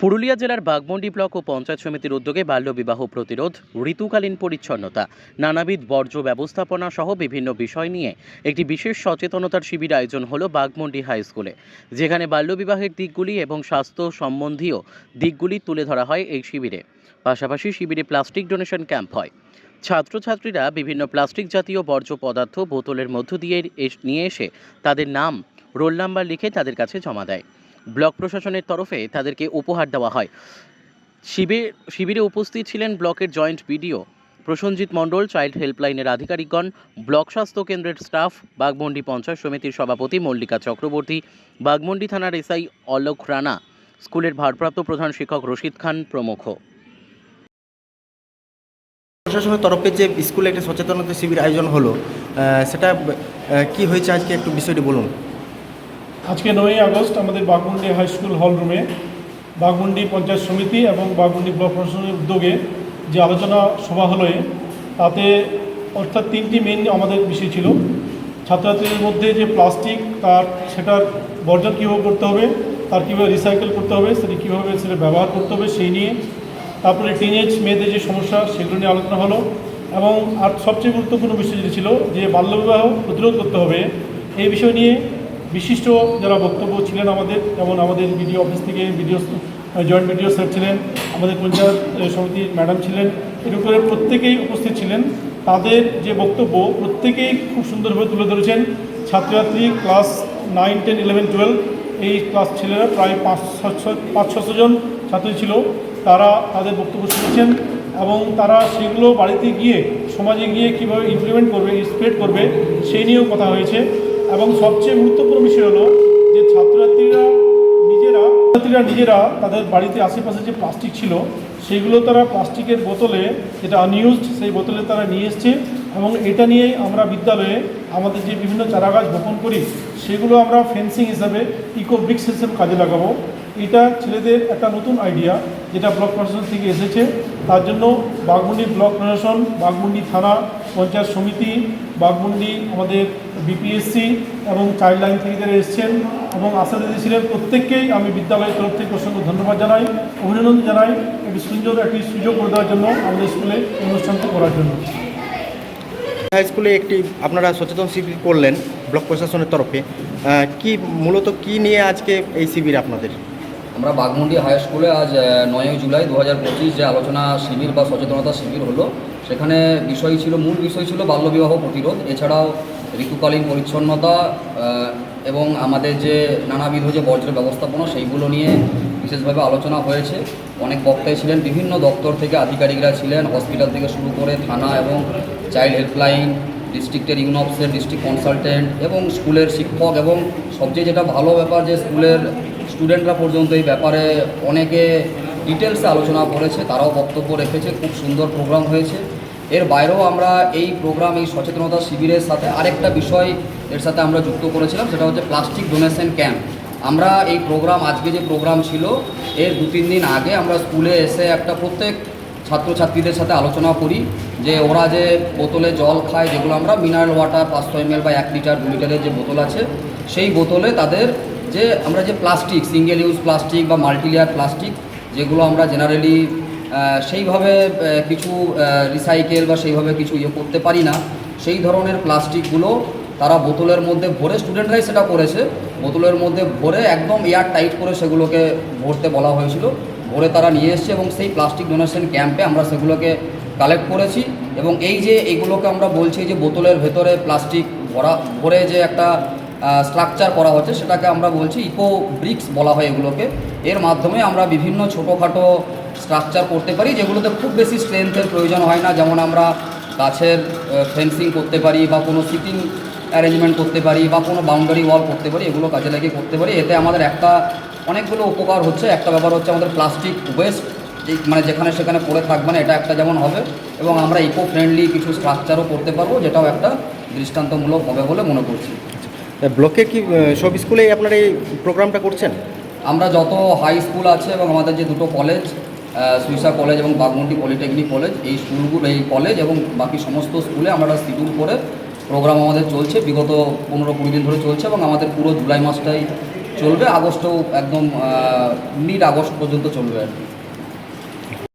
পুরুলিয়া জেলার বাগমন্ডি ব্লক ও পঞ্চায়েত সমিতির উদ্যোগে বাল্যবিবাহ প্রতিরোধ, ঋতুকালীন পরিচ্ছন্নতা, নানাবিধ বর্জ্য ব্যবস্থাপনা সহ বিভিন্ন বিষয় নিয়ে একটি বিশেষ সচেতনতার শিবির আয়োজন হলো বাগমন্ডি হাই স্কুলে। যেখানে বাল্যবিবাহের দিকগুলি এবং স্বাস্থ্য সম্বন্ধীয় দিকগুলি তুলে ধরা হয় এই শিবিরে। পাশাপাশি শিবিরে প্লাস্টিক ডোনেশন ক্যাম্প হয়। ছাত্রছাত্রীরা বিভিন্ন প্লাস্টিক জাতীয় বর্জ্য পদার্থ বোতলের মধ্য দিয়ে নিয়ে এসে তাদের নাম, রোল নাম্বার লিখে তাদের কাছে জমা দেয়। ব্লক প্রশাসনের তরফে তাদেরকে উপহার দেওয়া হয়। শিবির শিবিরে উপস্থিত ছিলেন ব্লকের joint BDO Prasenjit Mondal, child হেল্পলাইনের আধিকারিকগণ, ব্লক স্বাস্থ্য কেন্দ্রের স্টাফ, বাগমন্ডি পঞ্চায়েত সমিতির সভাপতি মল্লিকা চক্রবর্তী, বাগমন্ডি থানার এসআই অলোক রানা, স্কুলের ভারপ্রাপ্ত প্রধান শিক্ষক রশিদ খান প্রমুখ। প্রশাসনের তরফে যে স্কুলে একটা সচেতনতা শিবির আয়োজন হলো সেটা কি হয়েছে আজকে একটু বিষয়টি বলুন? আজকে নয়ই আগস্ট, আমাদের বাগমুন্ডি হাই স্কুল হল রুমে বাগমুন্ডি পঞ্চায়েত সমিতি এবং বাগমুন্ডি ব্লক প্রশাসনের উদ্যোগে যে আলোচনা সভা হলো তাতে অর্থাৎ তিনটি মেন আমাদের বিষয় ছিল। ছাত্রছাত্রীদের মধ্যে যে প্লাস্টিক, তার সেটার বর্জন কীভাবে করতে হবে, তার কীভাবে রিসাইকেল করতে হবে, সেটা কীভাবে সেটা ব্যবহার করতে হবে সেই নিয়ে, তারপরে টিনেজ মেয়েদের যে সমস্যা, সেগুলো নিয়ে আলোচনা হলো এবং আর সবচেয়ে গুরুত্বপূর্ণ বিষয় যেটি ছিল যে বাল্যবিবাহ প্রতিরোধ করতে হবে। এই বিষয় নিয়ে বিশিষ্ট যারা বক্তব্য ছিলেন আমাদের, যেমন আমাদের বিডিও অফিস থেকে বিডিও জয়েন্ট বিডিও স্যার ছিলেন, আমাদের পঞ্চায়েত সমিতির ম্যাডাম ছিলেন এরকম করে প্রত্যেকেই উপস্থিত ছিলেন। তাদের যে বক্তব্য, প্রত্যেকেই খুব সুন্দরভাবে তুলে ধরেছেন। ছাত্রছাত্রী class nine ten eleven twelve এই ক্লাস ছেলেরা প্রায় পাঁচ ছশো পাঁচ ছশো জন ছাত্রী ছিল। তারা তাদের বক্তব্য শুনেছেন এবং তারা সেগুলো বাড়িতে গিয়ে, সমাজে গিয়ে কীভাবে ইমপ্লিমেন্ট করবে স্প্রেড করবে, সেই নিয়েও কথা হয়েছে। এবং সবচেয়ে গুরুত্বপূর্ণ বিষয় হলো যে ছাত্রছাত্রীরা নিজেরা ছাত্রীরা নিজেরা তাদের বাড়িতে আশেপাশে যে প্লাস্টিক ছিল, সেগুলো তারা প্লাস্টিকের বোতলে, যেটা আনইউজড সেই বোতলে তারা নিয়ে এসছে এবং এটা নিয়েই আমরা বিদ্যালয়ে আমাদের যে বিভিন্ন চারাগাছ বপন করি, সেগুলো আমরা ফেন্সিং হিসাবে ইকো ব্রিক্স হিসেবে কাজে লাগাবো। এটা ছেলেদের একটা নতুন আইডিয়া যেটা ব্লক প্রশাসন থেকে এসেছে। তার জন্য বাগমুন্ডি ব্লক প্রশাসন বাগমুন্ডি থানা, পঞ্চায়েত সমিতি, বাগমুন্ডি আমাদের বিপিএসসি এবং চাইল্ড লাইন থেকে যারা এসছেন এবং আশা দিদি ছিলেন প্রত্যেককেই আমি বিদ্যালয়ের তরফ থেকে অসংখ্য ধন্যবাদ জানাই, অভিনন্দন জানাই, একটি সুন্দর একটি সুযোগ করে দেওয়ার জন্য আমাদের স্কুলে অনুষ্ঠানটি করার জন্য। হাই স্কুলে একটি আপনারা সচেতন শিবির করলেন ব্লক প্রশাসনের তরফে কি মূলত কি নিয়ে আজকে এই শিবির আপনাদের? আমরা বাগমুন্ডি হাই স্কুলে আজ নয়ই জুলাই দু হাজার পঁচিশ যে আলোচনা শিবির বা সচেতনতা শিবির হলো, সেখানে বিষয় ছিল, মূল বিষয় ছিল বাল্যবিবাহ প্রতিরোধ, এছাড়াও ঋতুকালীন পরিচ্ছন্নতা এবং আমাদের যে নানাবিধ যে বর্জ্য ব্যবস্থাপনা, সেইগুলো নিয়ে বিশেষভাবে আলোচনা হয়েছে। অনেক বক্তাই ছিলেন, বিভিন্ন দপ্তর থেকে আধিকারিকরা ছিলেন, হসপিটাল থেকে শুরু করে থানা এবং চাইল্ড হেল্পলাইন, ডিস্ট্রিক্টের ইউনপসের ডিস্ট্রিক্ট কনসালটেন্ট এবং স্কুলের শিক্ষক এবং সবচেয়ে যেটা ভালো ব্যাপার যে স্কুলের স্টুডেন্টরা পর্যন্ত এই ব্যাপারে অনেকে ডিটেলসে আলোচনা করেছে, তারাও বক্তব্য রেখেছে, খুব সুন্দর প্রোগ্রাম হয়েছে। এর বাইরেও আমরা এই প্রোগ্রাম, এই সচেতনতা শিবিরের সাথে আরেকটা বিষয় এর সাথে আমরা যুক্ত করেছিলাম, সেটা হচ্ছে প্লাস্টিক ডোনেশন ক্যাম্প। আমরা এই প্রোগ্রাম আজকে যে প্রোগ্রাম ছিল, এর দু তিন দিন আগে আমরা স্কুলে এসে একটা প্রত্যেক ছাত্রছাত্রীদের সাথে আলোচনা করি, যে ওরা যে বোতলে জল খায়, যেগুলো আমরা মিনারেল ওয়াটার পাঁচশো এমএল বা এক লিটার, দু লিটারের যে বোতল আছে, সেই বোতলে তাদের যে আমরা যে প্লাস্টিক সিঙ্গেল ইউজ প্লাস্টিক বা মাল্টিলেয়ার প্লাস্টিক যেগুলো আমরা জেনারেলি সেইভাবে কিছু রিসাইকেল বা সেইভাবে কিছু ইয়ে করতে পারি না, সেই ধরনের প্লাস্টিকগুলো তারা বোতলের মধ্যে ভরে স্টুডেন্টরাই সেটা করেছে। বোতলের মধ্যে ভরে একদম এয়ার টাইট করে সেগুলোকে ভরতে বলা হয়েছিল। ভরে তারা নিয়ে এসছে এবং সেই প্লাস্টিক ডোনেশন ক্যাম্পে আমরা সেগুলোকে কালেক্ট করেছি এবং এই যে এইগুলোকে আমরা বলছি যে বোতলের ভেতরে প্লাস্টিক ভরা, ভরে যে একটা স্ট্রাকচার করা হচ্ছে সেটাকে আমরা বলছি ইকো ব্রিক্স বলা হয় এগুলোকে। এর মাধ্যমে আমরা বিভিন্ন ছোটোখাটো স্ট্রাকচার করতে পারি যেগুলোতে খুব বেশি স্ট্রেংথের প্রয়োজন হয় না। যেমন আমরা গাছের ফেন্সিং করতে পারি বা কোনো সিটিং অ্যারেঞ্জমেন্ট করতে পারি বা কোনো বাউন্ডারি ওয়াল করতে পারি এগুলো কাজে লাগিয়ে করতে পারি। এতে আমাদের একটা অনেকগুলো উপকার হচ্ছে। একটা ব্যাপার হচ্ছে আমাদের প্লাস্টিক ওয়েস্ট মানে যেখানে সেখানে পড়ে থাকবে না এটা একটা যেমন হবে। এবং আমরা ইকো ফ্রেন্ডলি কিছু স্ট্রাকচারও করতে পারব যেটাও একটা দৃষ্টান্তমূলক হবে বলে মনে করছি। ব্লকে কি সব স্কুলেই আপনারা এই প্রোগ্রামটা করছেন? আমরা যত হাই স্কুল আছে এবং আমাদের যে দুটো কলেজ সুইসা কলেজ এবং বাগমুন্ডি পলিটেকনিক কলেজ এই স্কুলগুলো এই কলেজ এবং বাকি সমস্ত স্কুলে আমরা শিডিউল করে প্রোগ্রাম আমাদের চলছে, বিগত পনেরো কুড়ি দিন ধরে চলছে এবং আমাদের পুরো জুলাই মাসটাই চলবে, আগস্টও একদম মিড আগস্ট পর্যন্ত চলবে আর কি।